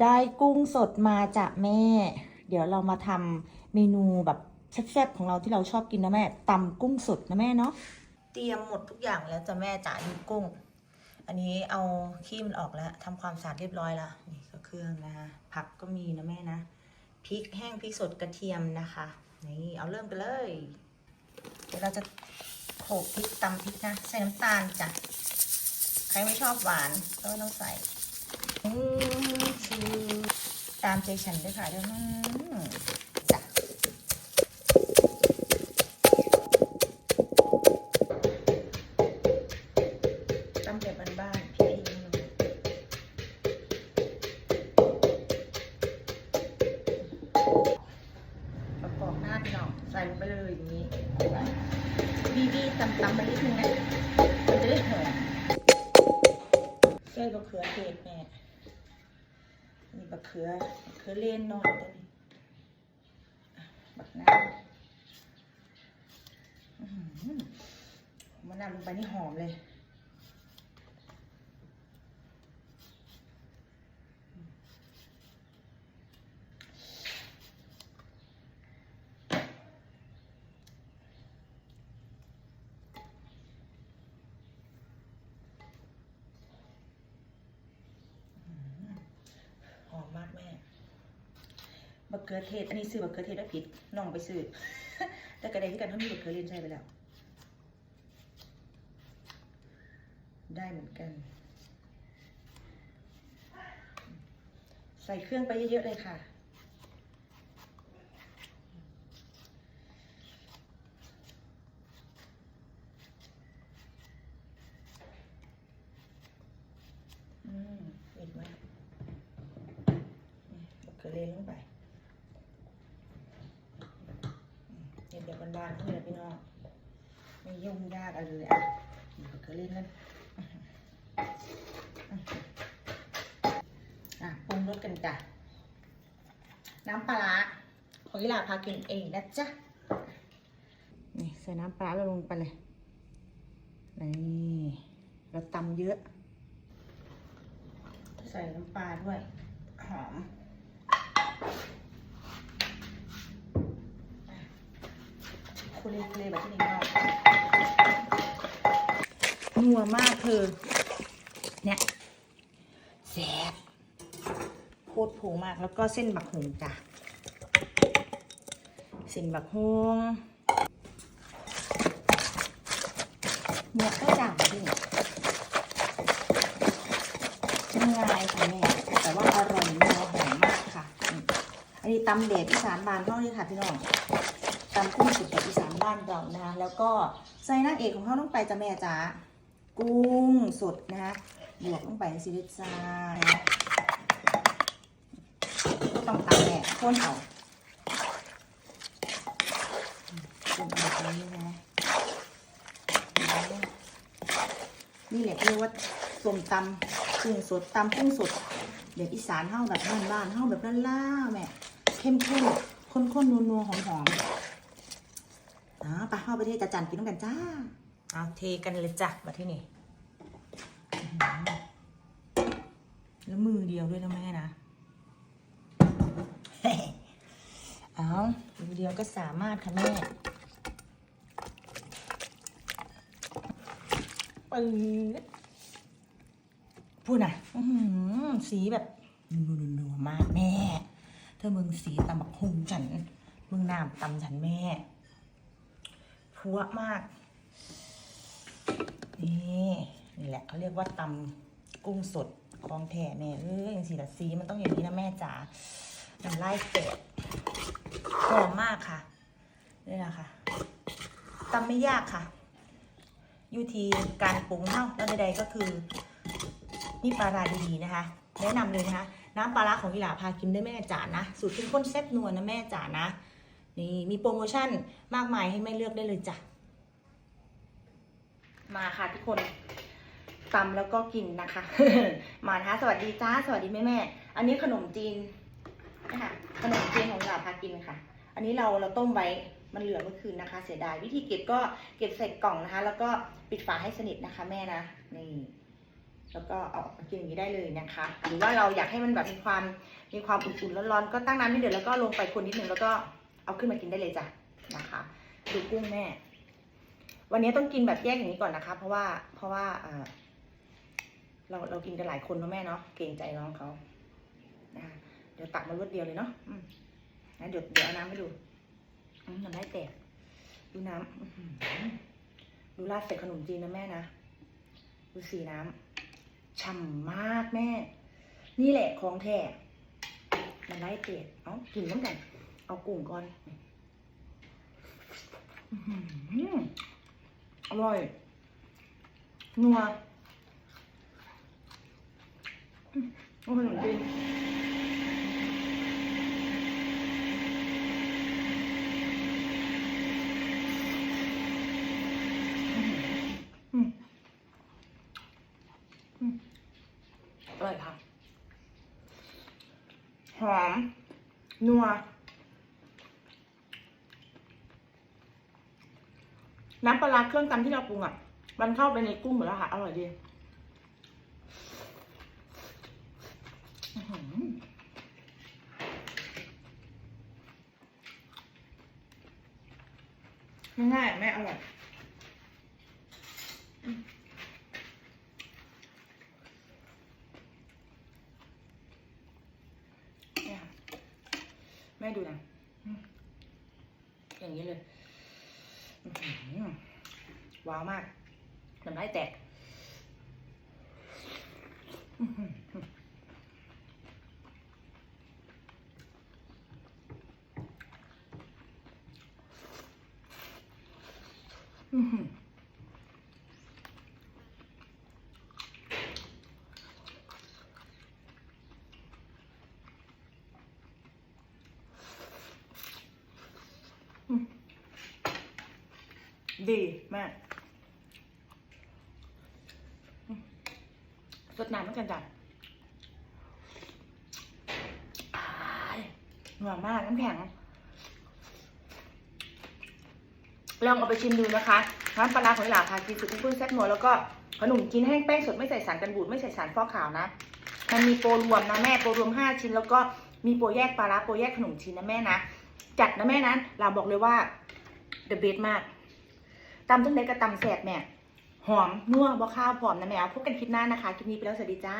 ได้กุ้งสดมาจากแม่ เดี๋ยวเรามาทำเมนูแบบแซ่บๆของเราที่เราชอบกินนะแม่ตำกุ้งสดนะแม่เนาะเตรียมหมดทุกอย่างแล้วจะแม่จ๋าดูกุ้ง อันนี้เอาขี้มันออกแล้วทำความสะอาดเรียบร้อยแล้วนี่ก็เครื่องนะคะผักก็มีนะแม่นะพริกแห้งพริกสดกระเทียมนะคะ นี่เอาเริ่มกันเลย เดี๋ยวเราจะโขลกพริกตำพริกนะใส่น้ำตาลจ้ะใครไม่ชอบหวานก็ไม่ต้องใส่อืม คือตามใจฉันด้วยค่ะเดี๋ยวนะจ้ะตำแบบบ้านๆพี่ๆน้องประกอบหน้าพี่น้องใส่ลงไปเลยอย่างนี้บีบีตำตำๆไปนิดนึงนะมันจะได้หอมใส่มะเขือเทศแม่ มีบักเขือบักเขือเล่นน้อยตัวนี้อ่บักน้ำอื้อหือมันนำลงไปนี่หอมเลย หอมมากแม่ บักเขือเทศ อันนี้ซื้อบักเขือเทศแล้วผิดน้องไปซื้อ แต่กระไดที่กันเขามีบักเขือเรียนใช่ไปแล้ว ได้เหมือนกัน ใส่เครื่องไปเยอะๆเลยค่ะ อืมปิดไว้ บักเขือเล่นลงไปเดี๋ยวเดี๋ยว บ้านเขาเลยพี่น้องไม่ยุ่งยากอะไรเลยอะบักเขือเล่นนั่นอะปรุงรสกันจ้ะน้ำปลาของยิลาพากินเองนะจ๊ะนี่ใส่น้ำปลาร้าเราลงไปเลยนี่เราตำเยอะ ใส่น้ำปลาด้วยหอม คุเรคุเรแบบที่นี่มากนัวมากเธอ เนี่ยแซ่บโคตรผงมากแล้วก็เส้นบักหงจ้ะเส้นบักฮงเนี่ยก็จ่างดิง่ายค่ะแม่แต่ว่าอร่อยนัวหอมมากค่ะ อันนี้ตำเด็ดอีสานบานเท่านี้ค่ะพี่น้องตำกุ้งสุดแบบอีสาน บ้านเรานะแล้วก็ใส่นางเอกของเขาลงไปจ้ะแม่จ๋ากุ้งสดนะคะบวกลงไปสิเดจ้านะคะก็ต้องตำแหละข้นเอาข้นเอาตรงนี้นะนี่แหละเรียกว่าส้มตำกุ้งสดตำกุ้งสดเด็ดอีสานเฮาแบบบ้านๆเฮาแบบล่าๆแม่เข้มข้นข้นๆนัวๆหอมๆ ไปเข้าประเทศจะจันกินน้ำกันจ้าเอาเทกันเลยจ้ะมาที่นี่แล้วมือเดียวด้วยนะแม่นะเอามือเดียวก็สามารถค่ะแม่ปืดพูดนะสีแบบนัวมากแม่ เธอมึงสีตำบักฮุงฉันมึงน้ำตำฉันแม่ พัวมาก นี่นี่แหละเขาเรียกว่าตำกุ้งสดคลองแท่แม่เอ้ยอย่างสีละสีมันต้องอย่างนี้นะแม่จ๋าน้ำลายแตกหอมมากค่ะนี่แหละค่ะตำไม่ยากค่ะอยู่ที่การปรุงเท่าแล้วใดๆก็คือนี่ปลาราดีๆนะคะ แนะนำเลยนะคะ น้ำปลาร้าของอิหลาพากิมด้วยแม่จ๋านะ สูตรเข้มข้นแซ่บนัวนะแม่จ๋านะ นี่มีโปรโมชั่นมากมายให้แม่เลือกได้เลยจ้ะ มาค่ะทุกคนตำแล้วก็กินนะคะ มานะคะสวัสดีจ้า สวัสดีแม่แม่ อันนี้ขนมจีนนะคะขนมจีนของเราพากินค่ะ อันนี้เราเราต้มไว้มันเหลือเมื่อคืนนะคะ เสียดายวิธีเก็บก็เก็บใส่กล่องนะคะ แล้วก็ปิดฝาให้สนิทนะคะแม่นะนี่แล้วก็เอาอกมากินอย่างนี้ได้เลยนะคะ หรือว่าเราอยากให้มันแบบมีความมีความอุ่นๆร้อนๆก็ตั้งน้ำให้เดือดแล้วก็ลงไปคนนิดนึงแล้วก็ เอาขึ้นมากินได้เลยจ้ะนะคะ ดูกุ้งแม่ วันนี้ต้องกินแบบแยกอย่างนี้ก่อนนะคะ เพราะว่าเพราะว่าเราเรากินกันหลายคนเนาะแม่เนาะเกรงใจน้องเขานะเดี๋ยวตักมารวดเดียวเลยเนาะนะเดี๋ยวเดี๋ยวเอาน้ำให้ดูน้ำได้แตกดูน้ำดูราดใส่ขนมจีนนะแม่นะดูสีน้ำฉ่ำมากแม่ นี่แหละของแท้มันได้เตะเอากินน้ำกัน เอากุ้งก่อนอื้อหืออร่อย นัวอืมโอ้ยขนมจีนอืมอืมอร่อยค่ะ หอม นัว น้ำปลาเครื่องตำที่เราปรุงอะ มันเข้าไปในกุ้งหมดแล้วค่ะ อร่อยดีง่ายๆแม่อร่อยแม่ดูนะอย่างนี้เลย ว้าวมากน้ำลายแตกอืมหืออื้อหือ ดีมากสดน้ำเหมือนกันจ้ะอ้ายวมากน้ำแข็ง ลองเอาไปชิมดูนะคะน้ำปลาร้าของหลาพากินสุดที่พึ่งแซ่บนัวแล้วก็ขนมจีนแห้งแป้งสดไม่ใส่สารกันบูดไม่ใส่สารฟอกขาวนะ มันมีโปรรวมนะแม่โปรรวม5ชิ้น แล้วก็มีโปรแยกปลาร้าโปรแยกขนมจีนนะแม่นะจัดนะแม่นะเราบอกเลยว่า the best มาก ตำจังไดก็ตำแสบแม่ หอมนัวบ่ข้าวหอมนะแม่เอาพบกันคลิปหน้านะคะ คลิปนี้ไปแล้วสวัสดีจ้า